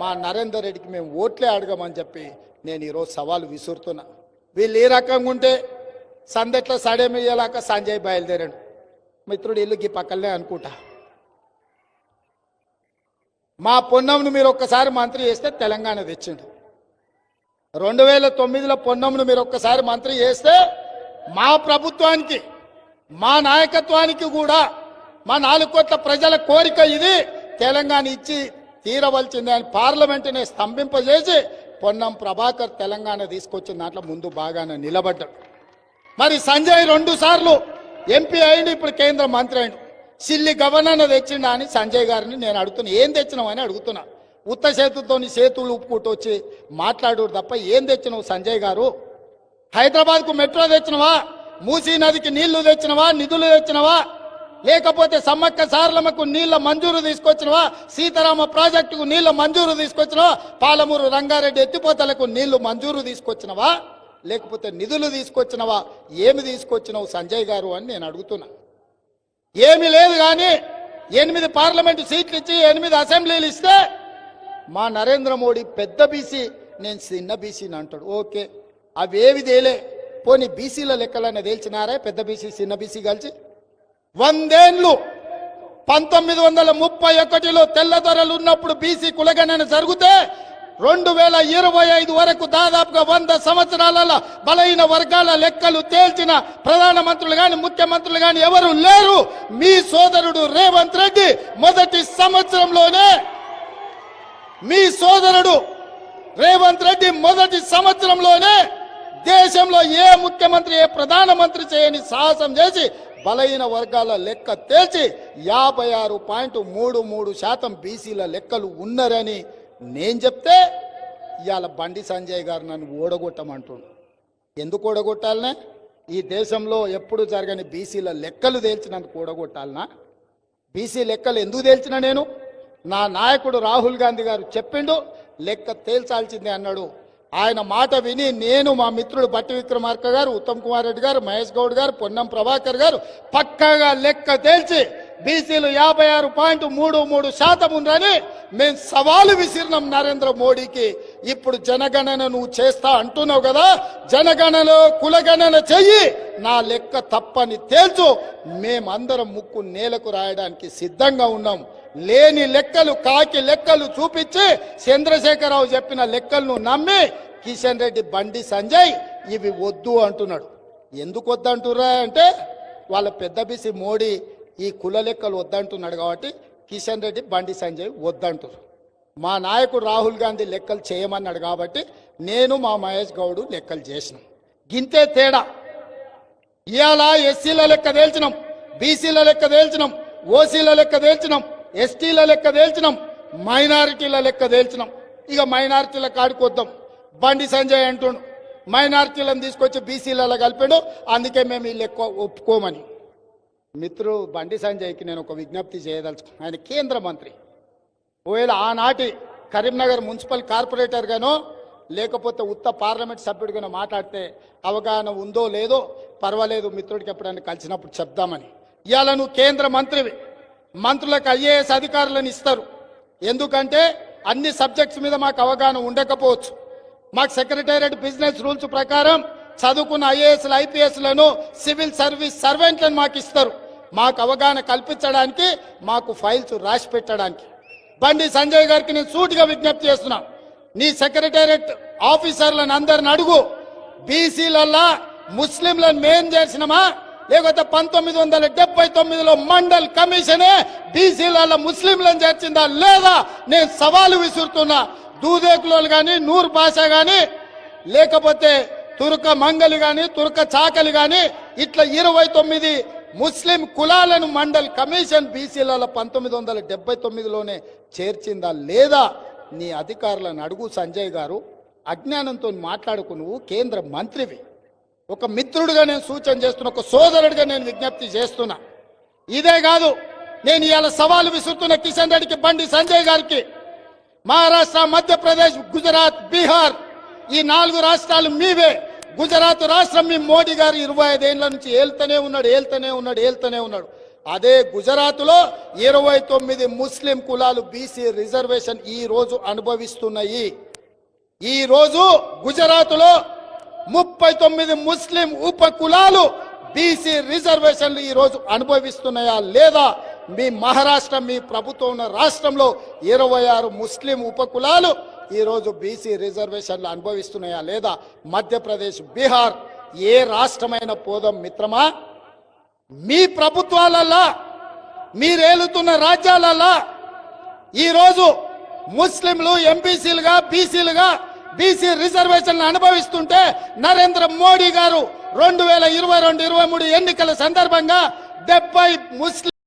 మా నరేందర్ రెడ్డికి మేము ఓట్లే అడగమని చెప్పి నేను ఈరోజు సవాలు విసురుతున్నా. వీళ్ళు ఏ రకంగా ఉంటే సందెట్ల సడేమియ్యేలాక సంజయ్ బయలుదేరాడు. మిత్రుడు ఇల్లు గీ పక్కనే అనుకుంటా. మా పొన్నంను మీరు ఒక్కసారి మంత్రి చేస్తే తెలంగాణ తెచ్చిండు. రెండు వేల తొమ్మిదిలో పొన్నంను మీరు ఒక్కసారి మంత్రి చేస్తే మా ప్రభుత్వానికి మా నాయకత్వానికి కూడా మా నాలుగు కోట్ల ప్రజల కోరిక ఇది. తెలంగాణ ఇచ్చి తీరవలసిందే అని పార్లమెంటుని స్తంభింపజేసి పొన్నం ప్రభాకర్ తెలంగాణ తీసుకొచ్చిన దాంట్లో ముందు బాగానే నిలబడ్డాడు. మరి సంజయ్ రెండు సార్లు ఎంపీ అయిండు ఇప్పుడు కేంద్ర మంత్రి అయిండు. సిల్లి గవర్నర్ తెచ్చిండా అని సంజయ్ గారిని నేను అడుగుతున్నా. ఏం తెచ్చినావు అని అడుగుతున్నా. ఉత్త సేతుతోని చేతులు ఉప్పుకుంటూ వచ్చి మాట్లాడు తప్ప ఏం తెచ్చినావు సంజయ్ గారు? హైదరాబాద్కు మెట్రో తెచ్చినవా? మూసీ నదికి నీళ్ళు తెచ్చినవా? నిధులు తెచ్చినవా? లేకపోతే సమ్మక్క సారలమ్మకు నీళ్ళ మంజూరు తీసుకొచ్చినవా? సీతారామ ప్రాజెక్టుకు నీళ్ళ మంజూరు తీసుకొచ్చినవా? పాలమూరు రంగారెడ్డి ఎత్తిపోతలకు నీళ్ళు మంజూరు తీసుకొచ్చినవా? లేకపోతే నిధులు తీసుకొచ్చినవా? ఏమి తీసుకొచ్చినావు సంజయ్ గారు అని నేను అడుగుతున్నా. ఏమి లేదు కానీ ఎనిమిది పార్లమెంటు సీట్లు ఇచ్చి ఎనిమిది అసెంబ్లీలు ఇస్తే మా నరేంద్ర మోడీ పెద్ద బీసీ నేను చిన్న బీసీని అంటాడు. ఓకే. అవేవి తేలే. పోనీ బీసీల లెక్కలన్నీ తేల్చినారా? పెద్ద బీసీ చిన్న బీసీ కలిసి? వందేండ్లు. పంతొమ్మిది వందల ముప్పై ఒకటిలో తెల్లదొరలు ఉన్నప్పుడు బీసీ కులగణన జరిగితే రెండు వేల ఇరవై ఐదు వరకు దాదాపుగా వంద సంవత్సరాల బలహీన వర్గాల లెక్కలు తేల్చిన ప్రధానమంత్రులు కానీ ముఖ్యమంత్రులు కానీ ఎవరు లేరు. మీ సోదరుడు రేవంత్ రెడ్డి మొదటి సంవత్సరంలోనే మీ సోదరుడు రేవంత్ రెడ్డి మొదటి సంవత్సరంలోనే దేశంలో ఏ ముఖ్యమంత్రి ఏ ప్రధానమంత్రి చేయని సాహసం చేసి బలహీన వర్గాల లెక్క తేల్చి యాభై ఆరు పాయింట్ మూడు మూడు శాతం బీసీల లెక్కలు ఉన్నారని నేను చెప్తే ఇవాళ బండి సంజయ్ గారు నన్ను ఓడగొట్టమంటుండు. ఎందుకు ఓడగొట్టాలనే? ఈ దేశంలో ఎప్పుడు జరగని బీసీల లెక్కలు తేల్చినందుకు ఓడగొట్టాలనా? బీసీ లెక్కలు ఎందుకు తేల్చిన నేను? నా నాయకుడు రాహుల్ గాంధీ గారు చెప్పిండు లెక్క తేల్చాల్సిందే అన్నాడు ఆయన మాట విని నేను మా మిత్రుడు బట్టి విక్రమార్క గారు ఉత్తమ్ కుమార్ రెడ్డి గారు మహేష్ గౌడ్ గారు పొన్నం ప్రభాకర్ గారు పక్కగా లెక్క తేల్చి బీసీలు యాభై ఆరు పాయింట్ మూడు మూడు శాతం ఉందని మేము సవాలు విసిరినాం నరేంద్ర మోడీకి. ఇప్పుడు జనగణన నువ్వు చేస్తా అంటున్నావు కదా జనగణనలో కులగణన చెయ్యి నా లెక్క తప్పని తేల్చు. మేమందరం ముక్కు నేలకు రాయడానికి సిద్ధంగా ఉన్నాం. లేని లెక్కలు కాకి లెక్కలు చూపించి చంద్రశేఖరరావు చెప్పిన లెక్కలను నమ్మి కిషన్ రెడ్డి బండి సంజయ్ ఇవి వద్దు అంటున్నాడు. ఎందుకు వద్దంటురా అంటే వాళ్ళ పెద్ద బిసి మోడీ ఈ కుల లెక్కలు వద్దంటున్నాడు కాబట్టి కిషన్ రెడ్డి బండి సంజయ్ వద్దంటున్నారు మా నాయకుడు రాహుల్ గాంధీ లెక్కలు చేయమన్నాడు కాబట్టి నేను మా మహేష్ గౌడు లెక్కలు చేసినాం. గింతే తేడా. ఇవాళ ఎస్సీల లెక్క తేల్చినాం బీసీల లెక్క తేల్చినాం ఓసీల లెక్క తేల్చినాం. ఎస్టీల లెక్క తేల్చినాం మైనారిటీల లెక్క తేల్చినాం. ఇక మైనారిటీల కాడుకొద్దాం వద్దాం. బండి సంజయ్ అంటుండు మైనారిటీలను తీసుకొచ్చి బీసీలలో కలిపాడు అందుకే మేము వీళ్ళు లెక్క ఒప్పుకోమని. మిత్రు బండి సంజయ్కి నేను ఒక విజ్ఞప్తి చేయదలుచు ఆయన కేంద్ర మంత్రి. ఒకవేళ ఆనాటి కరీంనగర్ మున్సిపల్ కార్పొరేటర్గానో లేకపోతే ఉత్త పార్లమెంట్ సభ్యుడిగానో మాట్లాడితే అవగాహన ఉందో లేదో పర్వాలేదు మిత్రుడికి ఎప్పుడైనా కలిసినప్పుడు చెప్దామని. ఇవాళ నువ్వు కేంద్ర మంత్రివి. మంత్రులకు ఐఏఎస్ అధికారులను ఇస్తారు. ఎందుకంటే అన్ని సబ్జెక్ట్స్ మీద మాకు అవగాహన ఉండకపోవచ్చు. మాకు సెక్రటేరియట్ బిజినెస్ రూల్స్ ప్రకారం చదువుకున్న ఐఏఎస్లు ఐపీఎస్లను సివిల్ సర్వీస్ సర్వెంట్లను మాకు ఇస్తారు. మాకు అవగాహన కల్పించడానికి మాకు ఫైల్స్ రాసి పెట్టడానికి. బండి సంజయ్ గారికి నేను సూటిగా విజ్ఞప్తి చేస్తున్నా. నీ సెక్రటేరియట్ ఆఫీసర్లను అందరిని అడుగు. బీసీలల్లా ముస్లింలను మేం చేసినమా? లేకపోతే పంతొమ్మిది వందల డెబ్బై తొమ్మిదిలో మండల్ కమిషనే బీసీల ముస్లింలను చేర్చిందా లేదా నేను సవాలు విసురుతున్నా. దూదేకులోలు కానీ నూరు భాష కానీ లేకపోతే తుర్క మంగలి కానీ తుర్క చాకలి కానీ ఇట్లా ఇరవై తొమ్మిది ముస్లిం కులాలను మండల్ కమిషన్ బీసీలలో పంతొమ్మిది వందల డెబ్బై తొమ్మిదిలోనే చేర్చిందా లేదా నీ అధికారులను అడుగు సంజయ్ గారు. అజ్ఞానంతో మాట్లాడుకు నువ్వు కేంద్ర మంత్రివి. ఒక మిత్రుడిగా నేను సూచన చేస్తున్నా ఒక సోదరుడిగా నేను విజ్ఞప్తి చేస్తున్నా. ఇదే కాదు నేను ఇవాళ సవాలు విసురుతున్న కిషన్ రెడ్డికి బండి సంజయ్ గారికి మహారాష్ట్ర మధ్యప్రదేశ్ గుజరాత్ బీహార్ ఈ నాలుగు రాష్ట్రాలు మీవే. గుజరాత్ రాష్ట్రం మీ మోడీ గారు ఇరవై ఐదేళ్ళ నుంచి ఏళ్తూనే ఉన్నాడు ఏళ్తూనే ఉన్నాడు ఏళ్తూనే ఉన్నాడు. అదే గుజరాత్లో ఇరవై తొమ్మిది ముస్లిం కులాలు బీసీ రిజర్వేషన్ ఈ రోజు అనుభవిస్తున్నాయి. ఈ రోజు గుజరాత్లో ముప్పై తొమ్మిది ముస్లిం ఉప కులాలు బీసీ రిజర్వేషన్లు ఈరోజు అనుభవిస్తున్నాయా లేదా? మీ మహారాష్ట్ర మీ ప్రభుత్వం ఉన్న రాష్ట్రంలో ఇరవై ఆరు ముస్లిం ఉప కులాలు బీసీ రిజర్వేషన్లు అనుభవిస్తున్నాయా లేదా? మధ్యప్రదేశ్ బీహార్ ఏ రాష్ట్రమైన పోదాం మిత్రమా? మీ ప్రభుత్వాలల్లా మీరేలుతున్న రాజ్యాలల్లా ఈరోజు ముస్లింలు ఎంపీసీలుగా బీసీలుగా బీసీ రిజర్వేషన్లు అనుభవిస్తుంటే నరేంద్ర మోడీ గారు రెండు వేల ఇరవై రెండు ఇరవై మూడు ఎన్నికల సందర్భంగా డెబ్బై ముస్లిం